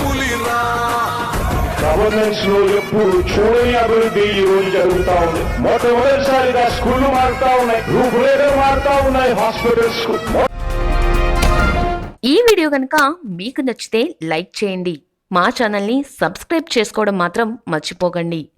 పులిరా. గవర్నెన్స్లో ఎప్పుడు చూడని అభివృద్ధి ఈ రోజు జరుగుతా ఉంది. మొట్టమొదటిసారిగా స్కూళ్ళు మారుతా ఉన్నాయి. రూపురేఖలు మారుతా ఉన్నాయి. హాస్పిటల్స్కు. ఈ వీడియో కనుక మీకు నచ్చితే లైక్ చేయండి. మా ఛానల్ని సబ్స్క్రైబ్ చేసుకోవడం మాత్రం మర్చిపోకండి.